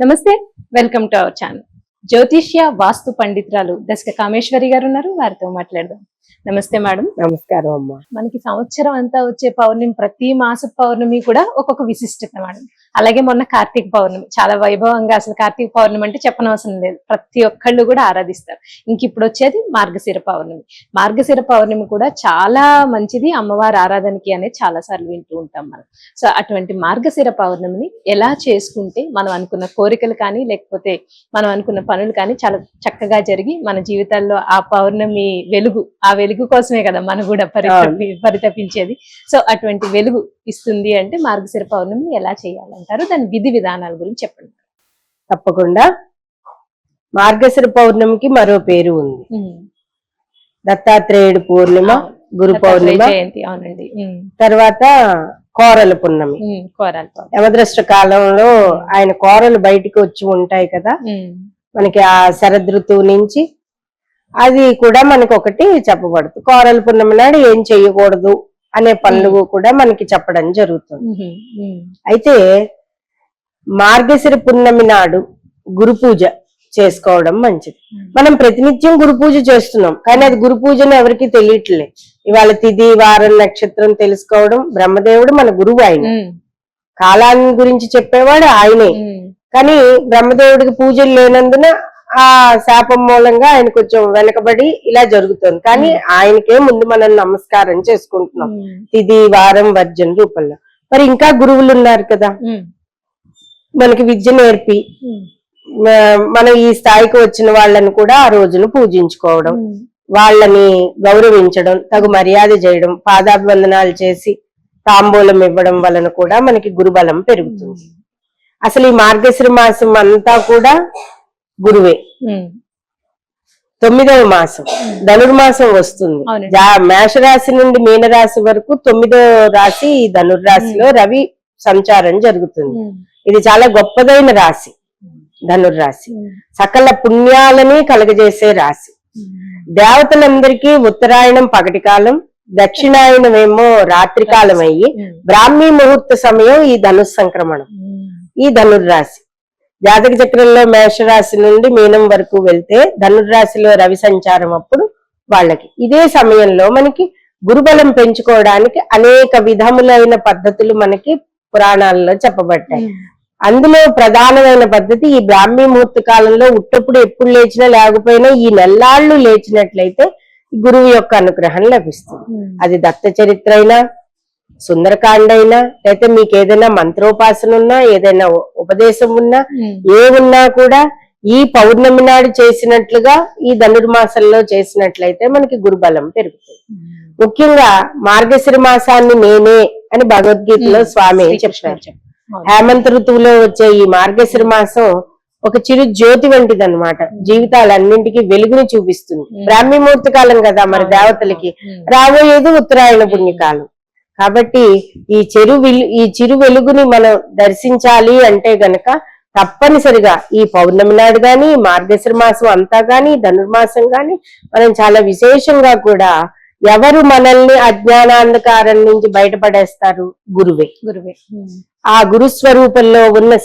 నమస్తే welcome to our channel. జ్యోతిష్య వాస్తు పండితురాలు దశక కామేశ్వరి గారు ఉన్నారు వారితో మాట్లాడదాం. నమస్తే మేడం. నమస్కారం అమ్మా. మనకి సంవత్సరం అంతా వచ్చే పౌర్ణమి ప్రతి మాస పౌర్ణమి కూడా ఒక్కొక్క విశిష్టత మేడం. అలాగే మొన్న కార్తీక పౌర్ణమి. చాలా వైభవంగా అసలు కార్తీక పౌర్ణమి అంటే చెప్పనవసరం లేదు. ప్రతి ఒక్కళ్ళు కూడా ఆరాధిస్తారు. ఇంక ఇప్పుడు వచ్చేది మార్గశిర పౌర్ణమి. మార్గశిర పౌర్ణమి కూడా చాలా మంచిది. అమ్మవారి ఆరాధనకి అనేది చాలా సార్లు వింటూ ఉంటాం మనం. సో అటువంటి మార్గశిర పౌర్ణమిని ఎలా చేసుకుంటే మనం అనుకున్న కోరికలు కానీ లేకపోతే మనం అనుకున్న పనులు కానీ చాలా చక్కగా జరిగి మన జీవితాల్లో ఆ పౌర్ణమి వెలుగు ఆ వెలుగు కోసమే కదా మనం కూడా పరితపి పరితపించేది సో అటువంటి వెలుగు ఇస్తుంది అంటే మార్గశిర పౌర్ణమి ఎలా చేయాలంటారు దాని విధి విధానాల గురించి చెప్పండి తప్పకుండా మార్గశిర పౌర్ణమికి మరో పేరు ఉంది. దత్తాత్రేయుడు పూర్ణిమ. గురు పౌర్ణిమ జయంతి అవునండి. తర్వాత కోరల పున్నమి. కోరాలి పౌర్ణమి. యమదృష్ట కాలంలో ఆయన కోరలు బయటికి వచ్చి ఉంటాయి కదా. మనకి ఆ శరదృతువు నుంచి అది కూడా మనకి ఒకటి చెప్పబడుతుంది కోరల పున్నమి నాడు ఏం చెయ్యకూడదు అనే పనులు కూడా మనకి చెప్పడం జరుగుతుంది. అయితే మార్గశిర పున్నమి నాడు గురు పూజ చేసుకోవడం మంచిది. మనం ప్రతినిత్యం గురు పూజ చేస్తున్నాం కానీ అది గురు పూజను ఎవరికి తెలియట్లే. ఇవాళ తిథి వారం నక్షత్రం తెలుసుకోవడం బ్రహ్మదేవుడు మన గురువు ఆయన. కాలాన్ని గురించి చెప్పేవాడు ఆయనే. కానీ బ్రహ్మదేవుడికి పూజలు లేనందున ఆ శాపం మూలంగా ఆయన కొంచెం వెనకబడి ఇలా జరుగుతుంది. కానీ ఆయనకే ముందు మనం నమస్కారం చేసుకుంటున్నాం. ఉమ్. తిథి వారం వర్జన్ రూపంలో. మరి ఇంకా గురువులు ఉన్నారు కదా. ఉమ్. మనకి విద్య నేర్పి మనం ఈ స్థాయికి వచ్చిన వాళ్ళని కూడా ఆ రోజును పూజించుకోవడం. వాళ్ళని గౌరవించడం తగు మర్యాద చేయడం పాదాభివందనాలు చేసి తాంబూలం ఇవ్వడం వలన కూడా మనకి గురుబలం పెరుగుతుంది. అసలు ఈ మార్గశిర మాసం అంతా కూడా గురువే. తొమ్మిదవ మాసం. ధనుర్మాసం వస్తుంది. మేషరాశి నుండి మీనరాశి వరకు తొమ్మిదో రాశి ఈ ధనుర్రాశిలో రవి సంచారం జరుగుతుంది. ఇది చాలా గొప్పదైన రాశి. ధనుర్రాశి. సకల పుణ్యాలని కలగజేసే రాశి. దేవతలందరికీ ఉత్తరాయణం పగటి కాలం దక్షిణాయనం ఏమో రాత్రి కాలం అయ్యి. బ్రాహ్మీ ముహూర్త సమయం ఈ ధనుస్ సంక్రమణం. ఈ ధనుర్రాశి. జాతక చక్రంలో మేషరాశి నుండి మీనం వరకు వెళ్తే ధనుర్రాశిలో రవి సంచారం అప్పుడు వాళ్ళకి ఇదే సమయంలో మనకి గురుబలం పెంచుకోవడానికి అనేక విధములైన పద్ధతులు మనకి పురాణాల్లో చెప్పబడ్డాయి. అందులో ప్రధానమైన పద్ధతి ఈ బ్రాహ్మీ ముహూర్త కాలంలో ఉట్టప్పుడు ఎప్పుడు లేచినా లేకపోయినా ఈ నెల్లాళ్ళు లేచినట్లయితే గురువు యొక్క అనుగ్రహం లభిస్తుంది. అది దత్త చరిత్ర అయినా సుందరకాండ అయినా లేకపోతే మీకు ఏదైనా మంత్రోపాసన ఉన్నా ఏదైనా ఉపదేశం ఉన్నా. ఏ ఉన్నా కూడా ఈ పౌర్ణమి నాడు చేసినట్లుగా ఈ ధనుర్మాసంలో చేసినట్లయితే మనకి గురుబలం పెరుగుతుంది. ముఖ్యంగా మార్గశిర మాసాన్ని నేనే అని భగవద్గీతలో స్వామి చెప్పారు. హేమంత ఋతువులో వచ్చే ఈ మార్గశిర మాసం ఒక చిరు జ్యోతి వంటిది అనమాట జీవితాలన్నింటికి వెలుగుని చూపిస్తుంది. బ్రాహ్మీ ముహూర్త కాలం కదా మరి దేవతలకి. రాబోయేది ఉత్తరాయణ పుణ్యకాలం. కాబట్టి ఈ చెరు ఈ చిరు వెలుగుని మనం దర్శించాలి అంటే గనక తప్పనిసరిగా ఈ పౌర్ణమి నాడు గాని మార్గశిర మాసం అంతా గాని ధనుర్మాసం గాని మనం చాలా విశేషంగా కూడా ఎవరు మనల్ని అజ్ఞానాంధకారం నుంచి బయటపడేస్తారు? గురువే. గురువే. ఆ గురు స్వరూపంలో ఉన్న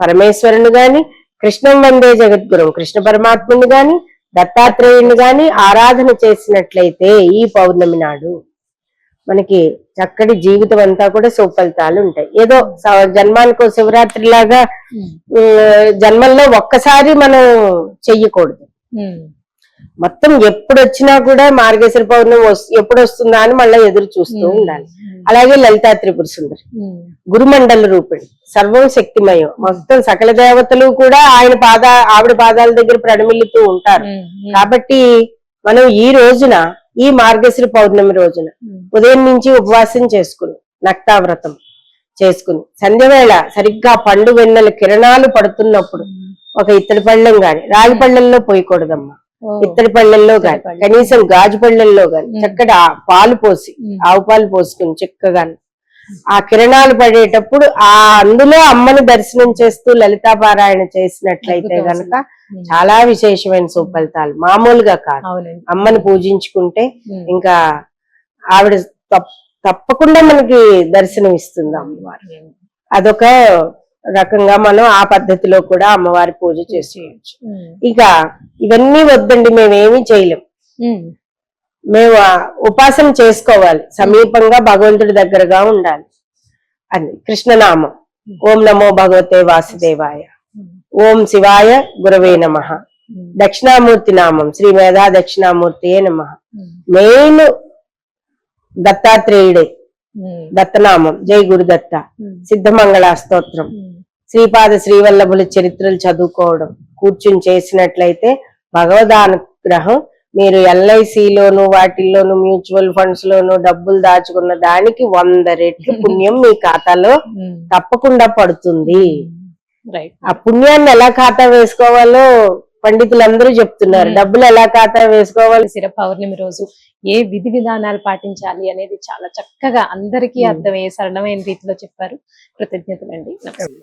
పరమేశ్వరుని గాని కృష్ణం వందే జగద్గురం కృష్ణ పరమాత్ముని గాని దత్తాత్రేయుని గాని ఆరాధన చేసినట్లయితే ఈ పౌర్ణమి నాడు మనకి చక్కటి జీవితం అంతా కూడా సుఫలితాలు ఉంటాయి. ఏదో జన్మానికో శివరాత్రి లాగా జన్మల్లో ఒక్కసారి మనం చెయ్యకూడదు. మొత్తం ఎప్పుడు వచ్చినా కూడా మార్గశిర పౌర్ణమి ఎప్పుడు వస్తుందా అని మళ్ళీ ఎదురు చూస్తూ ఉండాలి. అలాగే లలితా త్రిపుర సుందరి. గురుమండల రూపిణి. సర్వం శక్తిమయం. మొత్తం సకల దేవతలు కూడా ఆయన పాద ఆవిడ పాదాల దగ్గర ప్రణమిల్లుతూ ఉంటారు. కాబట్టి మనం ఈ రోజున ఈ మార్గశిర పౌర్ణమి రోజున. ఉదయం నుంచి ఉపవాసం చేసుకుని నక్తావ్రతం చేసుకుని సంధ్యవేళ సరిగ్గా పండు వెన్నెల కిరణాలు పడుతున్నప్పుడు ఒక ఇత్తడి పళ్ళెం గాని రాగి పళ్ళెంలో పోయకూడదమ్మా. ఇత్తడి పళ్ళెంలో గాని. కనీసం గాజు పళ్ళెంలో గాని. చక్కటి పాలు పోసి. ఆవు పాలు పోసుకుని చక్కగా ఆ కిరణాలు పడేటప్పుడు ఆ అందులో అమ్మను దర్శనం చేస్తూ లలితా పారాయణ చేసినట్లయితే గనక. చాలా విశేషమైన సుఫలితాలు. మామూలుగా కాదు. అమ్మని పూజించుకుంటే. ఇంకా ఆవిడ తప్- తప్పకుండా మనకి దర్శనం ఇస్తుంది అమ్మవారు. అదొక రకంగా మనం ఆ పద్ధతిలో కూడా అమ్మవారి పూజ చేసుకోవచ్చు. ఇక ఇవన్నీ వద్దండి మేమేమీ చేయలేం. మేము ఉపాసన చేసుకోవాలి. సమీపంగా భగవంతుడి దగ్గరగా ఉండాలి. అని కృష్ణనామం. ఓం నమో భగవతే వాసుదేవాయ. ఓం శివాయ గురవే నమ. దక్షిణామూర్తి నామం శ్రీ మేధా దక్షిణామూర్తియే నమ. మెయిన్ దత్తాత్రేయుడే. దత్తనామం జై గురుదత్త. సిద్ధమంగళ స్తోత్రం. శ్రీపాద శ్రీవల్లభుల చరిత్రలు చదువుకోవడం కూర్చుని చేసినట్లయితే భగవదానుగ్రహం మీరు ఎల్ఐసిలోను వాటిల్లోను మ్యూచువల్ ఫండ్స్ లోను డబ్బులు దాచుకున్న దానికి వంద రెట్లు పుణ్యం మీ ఖాతాలో తప్పకుండా పడుతుంది. ఆ పుణ్యాన్ని ఎలా ఖాతా వేసుకోవాలో పండితులందరూ చెప్తున్నారు. Hmm. డబ్బులు ఎలా ఖాతా వేసుకోవాలి? శిర పౌర్ణమి రోజు ఏ విధి విధానాలు పాటించాలి అనేది చాలా చక్కగా అందరికీ ఉమ్. అర్థమయ్యే సరళమైన రీతిలో చెప్పారు. కృతజ్ఞతలండి. నమస్కారం